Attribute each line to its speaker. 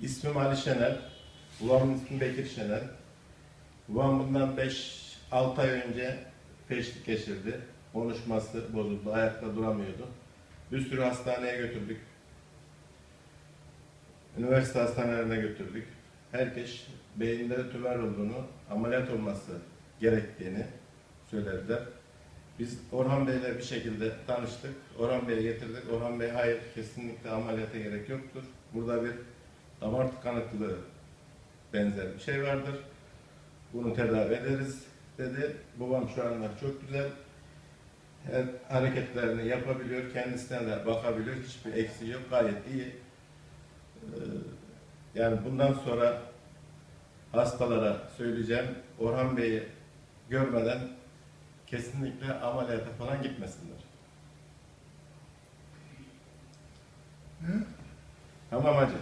Speaker 1: İsmim Ali Şener. Babamın ismi Bekir Şener. Babam bundan 5-6 ay önce peşlik geçirdi. Konuşması bozuldu, ayakta duramıyordu. Bir sürü hastaneye götürdük. Üniversite hastanelerine götürdük. Herkes beyinde tümör olduğunu, ameliyat olması gerektiğini söylediler. Biz Orhan Bey'le bir şekilde tanıştık. Orhan Bey'e getirdik. Orhan Bey hayır kesinlikle ameliyata gerek yoktur. Burada bir damar tıkanıklığı benzer bir şey vardır. Bunu tedavi ederiz dedi. Babam şu anda çok güzel. Her hareketlerini yapabiliyor. Kendisine de bakabiliyor. Hiçbir eksiği yok. Gayet iyi. Ee, Yani bundan sonra hastalara söyleyeceğim. Orhan Bey'i görmeden kesinlikle ameliyata falan gitmesinler.
Speaker 2: Ne?
Speaker 1: Tamam hacı.